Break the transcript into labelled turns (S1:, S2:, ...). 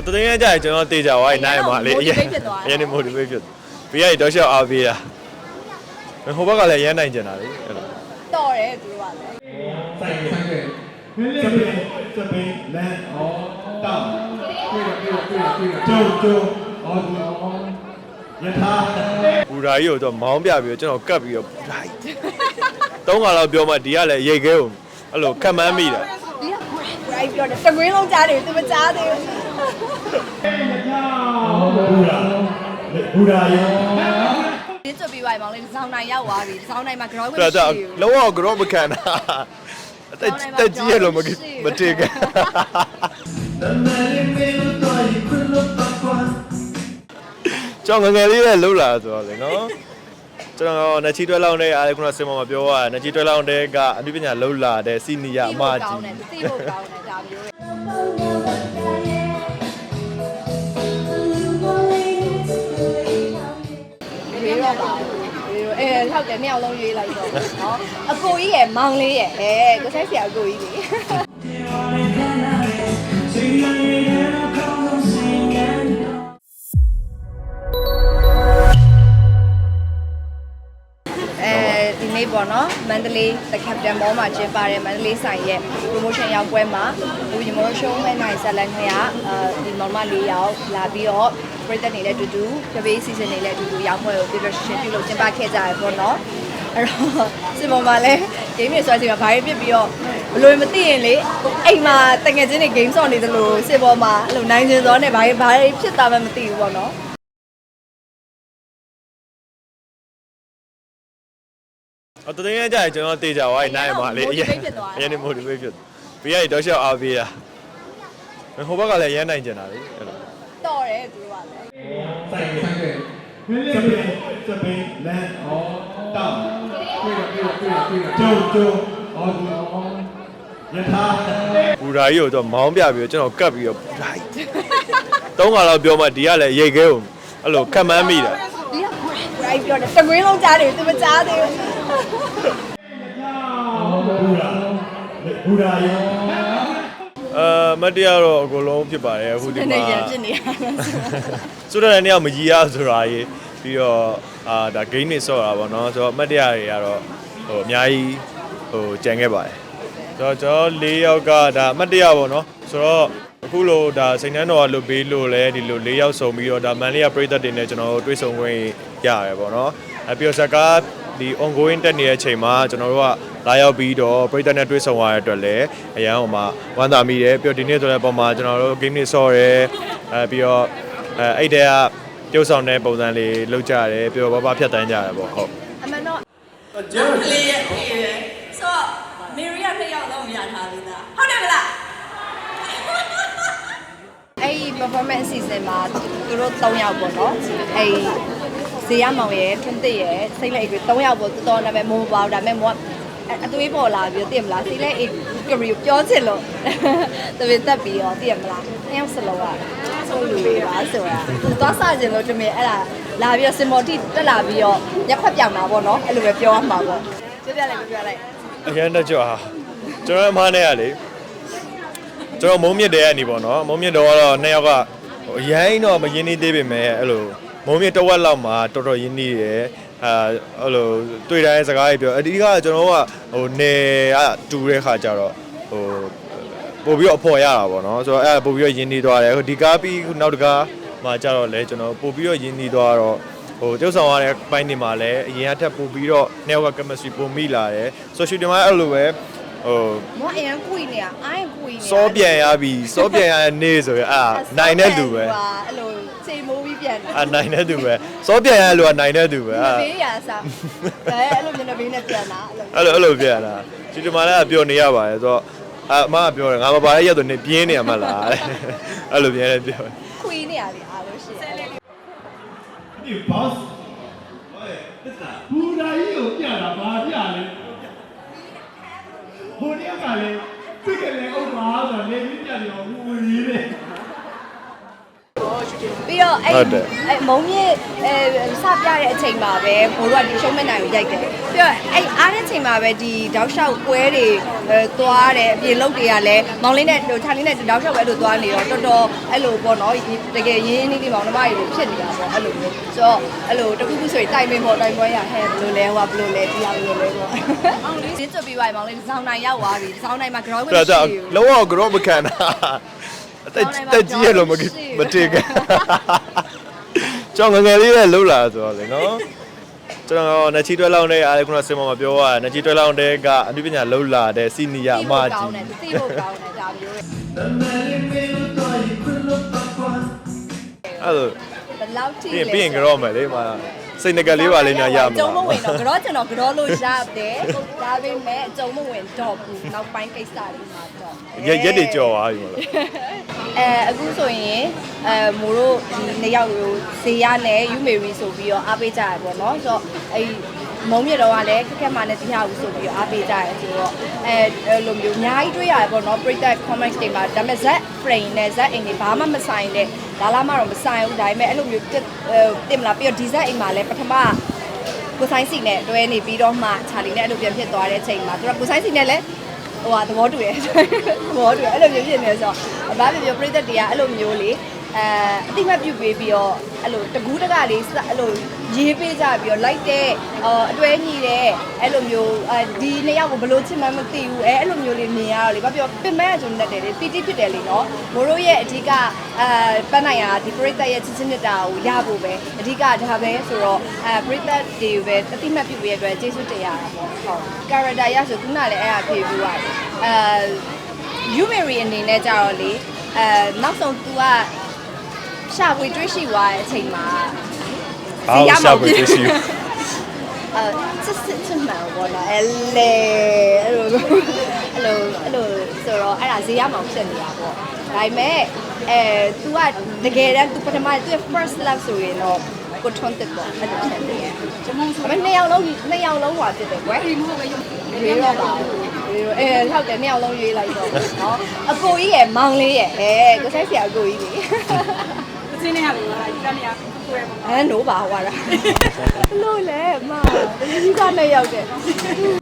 S1: အတတင်းရကြရင်ကျွန်တော်တေးကြွားရဲ့နိုင်ပါလေအရင်အရင် motivate ဖြစ်သွားဘီကတောက်လျှောက်အားပေးတာဟိုဘက်ကလည်းရမ်းနိုင်ကြတာလေအဲ့လို
S2: တော်တယ်သူကလည်း
S3: ဆိုင်ဆိုင်တယ်လေးလေးစပင်းလန်အော်တောင်းပြေပြေပြေပြေကျုံကျုံအော်ဒီအော်ယထာ
S1: ဘူဓာကြီးကိုတော့မောင်းပြပြီးတော့ကျွန်တော်ကတ်ပြီးတော့ဘူဓာကြီးသုံးခါတော့ပြောမှဒီကလည်းရိတ်ခဲကိုအဲ့လိုခံမှန်းမိတာ
S2: ဒီက right ပြောတယ်တကွင်းလုံးကြားတယ်သူမကြားသေးဘူး
S3: ဘူရာဘူရာယော
S2: ဒီချပြီးပါမောင်လေးစောင်းနိုင်ရောက်သွားပြီစောင်းနိုင်မှာ ground
S1: တော်တော်လုံးဝကတော့မခံတာအသက်တက်ကြီးရလို့မမတည်ကကျွန်တော်ငယ်ငယ်လေးနဲ့လှုပ်လာဆိုတော့လေနော်ကျွန်တော်နှစ်ချီတွဲလောင်းတဲ့အားလည်းခုနစင်မမပြောရနှစ်ချီတွဲလောင်းတဲ့ကအမှုပညာလှုပ်လာတဲ့စီနီယာအမကြီး
S2: သိဖို့ကောင်းတယ်ဒါမျိုးရွေး တော့အဲဟုတ်တယ်နှစ်ယောက်လုံးရွေးလိုက်တော့နော်အကိုကြီးရယ်မောင်လေးရယ်အဲကိုဆိုင်ဆရာအကိုကြီးလေ ပေါ့နော်မန္တလေး The Captain Mall မှာကျင်းပတဲ့မန္တလေးဆိုင်ရဲ့ promotion ရောက်ပွဲမှာဒီ promotion မဲ့နိုင်ဇက်လန်ခွဲကအဲဒီမောင်မ၄ယောက်လာပြီးတော့ပြည်သက်နေတဲ့အတူတူတပေး season နေတဲ့အတူတူရောက်ပွဲကိုပြပြရှင်ပြုလုပ်ကျင်းပခဲ့ကြရပေါ့နော်အဲ့တော့စင်ပေါ်မှာလဲ game တွေဆိုတဲ့အချိန်မှာဘာတွေပြစ်ပြီးတော့ဘလို့မသိရင်လေအိမ်မှာတငယ်ချင်းတွေ game ဆော့နေသလိုစင်ပေါ်မှာအဲ့လိုနိုင်ချင်းစောနဲ့ဘာတွေဘာတွေဖြစ်တာမှမသိဘူးပေါ့နော်
S1: အော်တသိန်းကကြရင်ကျွန်တော်တေချာသွားရင်နိုင်ပါလေအရင်အရင်နေ motivate ဖြစ်ဘီကတောက်လျှောက်အားပေးတာဟိုဘက်ကလည်းရမ်းနိုင်ကြတာလေအဲ့လို
S2: တော်တယ်သူကလည်း
S3: ဆိုင်ဆိုင်တယ်စပင်းစပင်းလန်ဟောတောင်းပြေပြေပြေပြေကျုံကျုံအော်ဒီအော်ယထာ
S1: ဘူဓာကြီးကိုတော့မောင်းပြပြီးတော့ကျွန်တော်ကတ်ပြီးတော့ဘူဓာကြီးသုံးခါတော့ပြောမှဒီကလည်းရိတ်ခဲကိုအဲ့လိုခံမမ်းမိတာ
S2: ဒီကဘူဓာကြီးပြောတယ်တကွင်းလုံးကြားတယ်သူမကြားသေးဘူး
S3: ဘူရာဘူရာယော
S1: အာမတ်တရားတော့အကုန်လုံးဖြစ်ပါတယ်အခုဒီ
S2: ဒီ
S1: မှာ
S2: နေ့ရဖြစ်နေရတာ
S1: ဆိုတော့လည်းနေရာမကြီးရဆိုတာကြီးပြီးတော့အာဒါ game တွေဆော့တာပေါ့နော်ဆိုတော့အမတ်တရားတွေကတော့ဟိုအများကြီးဟိုကြံခဲ့ပါတယ်ဆိုတော့ကျွန်တော်၄ယောက်ကဒါအမတ်တရားပေါ့နော်ဆိုတော့အခုလိုဒါစိန်နှန်းတော်ကလွတ်ပေးလို့လဲဒီလို၄ယောက်စုံပြီးတော့ဒါမန်လေးကပြည်သက်တွေနဲ့ကျွန်တော်တို့တွေ့ဆုံခွင့်ရတယ်ပေါ့နော်အဲပြီးတော့ဇက်ကား ဒီ ongoing တက်နေတဲ့အချိန်မှာကျွန်တော်တို့ကလာရောက်ပြီးတော့ပြည်သက်နဲ့တွေ့ဆုံရတဲ့အတွက်လည်းအရန်ဟိုမှာဝမ်းသာမိတယ်ပြီးတော့ဒီနေ့ဆိုတဲ့ပုံမှာကျွန်တော်တို့ game တွေဆော့ရဲအဲပြီးတော့အဲအဲ့တဲ့ကပြုတ်ဆောင်တဲ့ပုံစံလေးလုပ်ကြရတယ်ပြီးတော့ဘာဘာဖြတ်တန်းကြရတယ်ပေါ့ဟုတ်
S2: အမှန်တော့
S4: ကလေးရဲ့အေးပဲဆိုတော့မေရီကနှစ်ယောက်လုံးမရထားသေးတာဟုတ်တယ်မလား
S2: အဲ့ဒီ performance season မှာသူတို့3ယောက်ပေါ့နော်အဲ့ဒီ ဇေယမောင်ရဲ့ထွန်းတစ်ရဲ့စိတ်လက်အိတ်တွေ3ယောက်ပေါ့တော်တော်နာမည်မိုးပေါ့ဒါပေမဲ့မိုးကအသွေးပေါ်လာပြီးသိရမလားစိတ်လက်အိတ်ကရီပြောချင်လို့တပည့်တက်ပြီးတော့သိရမလားနှစ်ယောက်စလုံးကဆိုလူတွေပါဆိုတာသူသွားစကြင်လို့တမင်အဲ့ဒါလာပြီးတော့စင်မော်တီတက်လာပြီးတော့ရက်ခွက်ပြောင်တာပေါ့နော်အဲ့လိုပဲပြောရမှာပေါ့ပြပြလိုက်ပြပြလိုက်
S1: အရန်တက်ကြွဟာကျွန်တော်အမားနဲ့ကလေကျွန်တော်မုံမြင့်တဲ့ကနေပေါ့နော်မုံမြင့်တော့ကတော့နှစ်ယောက်ကဟိုအရင်တော့မရင်းနှီးသေးပေမဲ့အဲ့လို မုံမြင့်တစ်ဝက်လောက်မှာတော်တော်ရင်းနှီးတယ်အာအဲ့လိုတွေ့တိုင်းစကားတွေပြောအဒီကကျွန်တော်ကဟိုနေကတူတဲ့ခါကျတော့ဟိုပို့ပြီးတော့အဖော်ရတာပေါ့နော်ဆိုတော့အဲ့ပို့ပြီးတော့ရင်းနှီးသွားတယ်ဟိုဒီကားပြီးနောက်တကားမှာကျတော့လေကျွန်တော်ပို့ပြီးတော့ရင်းနှီးသွားတော့ဟိုကျုပ်ဆောင်ရတဲ့ဘိုင်းတွေမှာလည်းအရင်ကထပ်ပို့ပြီးတော့နှစ်ယောက်က chemistry ပုံမိလာတယ် social ဒီမှာအဲ့လိုပဲဟို
S2: မောအရင်ကွီနေတာအိုင်းကွီနေတာ
S1: စောပြန်ရပြီစောပြန်ရတဲ့နေ့ဆိုရင်အာနိုင်တဲ့သူပဲ
S2: အဲ့လိုချိန်မိုး ပြီးပြန်တာ
S1: အာနိုင်တဲ့သူပဲစောပြန်ရတဲ့လူကနိုင်တဲ့သူပဲအာ
S2: ဘေးရစားအဲအဲ့လိုမျက်နှာဘေးနဲ့ပြန်တာအဲ့လို
S1: အဲ့လိုအဲ့လိုပြန်လာဒီဒီမှာလည်းပြောနေရပါတယ်ဆိုတော့အမကပြောတယ်ငါမပါတဲ့ရက်ဆိုနေပြင်းနေရမှာလားအဲ့လိုပြန်လည်းပြောတယ်
S2: ခွေးနေရလေအားလို့ရှိရင်
S3: ဒီ boss ဘူရာကြီးကိုပြတာဘာပြလဲဟိုတယောက်ကလည်းသိကြလေဥပ္ပါဆိုတော့လေပြပြတယ်ဟိုကြီးလေ
S2: ဟ ပြီးတော့အဲ့အဲ့မုံမြင့်အဲစပြတဲ့အချိန်မှာပဲဘိုးတို့ကဒီရှုံးမဲ့နိုင်ကိုရိုက်တယ်ပြီးတော့အဲ့အားတဲ့အချိန်မှာပဲဒီတောက်လျှောက်ပွဲတွေအဲသွားတယ်အပြင်လုတ်တွေကလည်းမောင်လေးနဲ့ဟိုခြာလေးနဲ့တောက်လျှောက်ပဲအဲ့လိုသွားနေတော့တော်တော်အဲ့လိုပေါ့နော်တကယ်ရင်းရင်းနှီးနှီးမောင်နှမတွေလိုဖြစ်နေတာပေါ့အဲ့လိုမျိုးဆိုတော့အဲ့လိုတခုခုဆိုရင်တိုင်ပင်ပေါ့တိုင်ပွဲရဟဲ့ဘယ်လိုလဲဟိုကဘယ်လိုလဲဒီဟာဘယ်လိုလဲပေါ့မောင်လေးစင်းချပြီးပါမောင်လေးဇောင်းနိုင်ရောက်သွားပြီဇောင်းနိုင်မှာ ground
S1: ဒါကြောင့်လုံးဝကြောမခံတာ အသက်တက်ကြီးရလို့မမတေကကျောင်းငငယ်လေးနဲ့လှုပ်လာဆိုတော့လေနော်ကျွန်တော်နှစ်ချီတွဲလောင်းတဲ့အားလည်းခုနစင်မမပြောရနှစ်ချီတွဲလောင်းတဲ့ကအမှုပညာလှုပ်လာတဲ့စီနီယာအမကြီး
S2: သိဖို့ကောင်းတယ်ဒါမျိုး
S1: အဲ့လို
S2: ဘယ်လောက်ထိ
S1: ပြီးရင်ပြီးရင်ကြောမယ်လေမ စိတ်ငကလေးပါလေးများရမှာ
S2: ကျုံမဝင်တော့ကြောကျွန်တော်ကြောလို့ရတယ်ဒါပေမဲ့ကျုံမဝင်တော့ဘူးနောက်ပိုင်းကိစ္စတွေမှာတော့
S1: ရက်ရက်တွေကြော်သွားပြီမလား
S2: အဲအခုဆိုရင်အဲမိုးတို့ဒီနှစ်ယောက်ကိုဇေယနဲ့ယူမေရီဆိုပြီးတော့အားပေးကြရပေါ့နော်ဆိုတော့အဲ မုံမြတော့ကလည်းခက်ခက်မှနဲ့တရားဦးဆိုပြီးတော့အားပေးကြရဆိုတော့အဲအဲ့လိုမျိုးအများကြီးတွေ့ရတယ်ပေါ့နော်ပရိသတ် comments တွေမှာဒါပေမဲ့ Z frame နဲ့ Z အိမ်တွေဘာမှမဆိုင်တဲ့လာလာမှတော့မဆိုင်ဘူးဒါပေမဲ့အဲ့လိုမျိုးတက်တင်မလားပြီးတော့ဒီ Z အိမ်မှာလည်းပထမကိုဆိုင်စီနဲ့တွဲနေပြီးတော့မှချာလီနဲ့အဲ့လိုပြန်ဖြစ်သွားတဲ့အချိန်မှာသူကကိုဆိုင်စီနဲ့လည်းဟိုဟာသဘောတူတယ်သဘောတူတယ်အဲ့လိုမျိုးဖြစ်နေဆိုတော့အဘပြောပြိသက်တွေကအဲ့လိုမျိုးလေ အဲအတိမတ်ပြုတ်ပေးပြီးတော့အဲ့လိုတကူးတကလေးစအဲ့လိုရေးပေးကြပြီးတော့လိုက်တဲ့အော်အတွဲညီတဲ့အဲ့လိုမျိုးအဲဒီနှစ်ယောက်ကိုဘလို့ချစ်မှန်းမသိဘူးအဲအဲ့လိုမျိုးလေးမြင်ရတော့လေဘာပြောပင်မကကျွန်တော်တက်တယ်လေပီတိဖြစ်တယ်လေနော်မိုးတို့ရဲ့အဓိကအဲပန်းနိုင်ရာဒီပရိသတ်ရဲ့ချစ်ချင်းမြတ်တာကိုရဖို့ပဲအဓိကဒါပဲဆိုတော့အဲပရိသတ်တွေပဲအတိမတ်ပြုတ်ပေးရတဲ့အတွက်ကျေးဇူးတင်ရတာပေါ့ဟုတ် character ရဆိုခုနလည်းအဲ့ဒါဖြေပြီးရတယ်အဲယူမေရီအနေနဲ့ကြတော့လေအဲနောက်ဆုံး तू က ရှာဖွေတွေးရှိသွားတဲ့အချိန်မှာ
S1: အားရှာဖွေတွေ့ရှိဘူး
S2: အဲစစ်စစ်ချင်မှန်ဘောနော်အဲလေအဲ့လိုအဲ့လိုအဲ့လိုဆိုတော့အဲ့ဒါဈေးရမှာဖြစ်နေတာပေါ့ဒါပေမဲ့အဲ तू ကတကယ်တမ်း तू ပထမ तू first love ဆိုရင်တော့ကိုထွန်းတက်ပေါ့အဲ့လိုဖြစ်နေတယ်ကျွန်မဆိုနှစ်ယောက်လုံးနှစ်ယောက်လုံးဟွာဖြစ်တယ်ကွယ်ဒီမို့ပဲရွေးတော့ပါဘူးအဲဟုတ်တယ်နှစ်ယောက်လုံးရွေးလိုက်တော့နော်အကိုကြီးရယ်မောင်လေးရယ်အဲကိုဆိုင်ဆရာအကိုကြီးလေ
S5: စင်းနေရပြီလားဒီကနေ့ကိုရမှာ
S2: ဟမ်နိုးပါဟွာတာလို့လဲမဒီကနဲ့ရောက်တယ်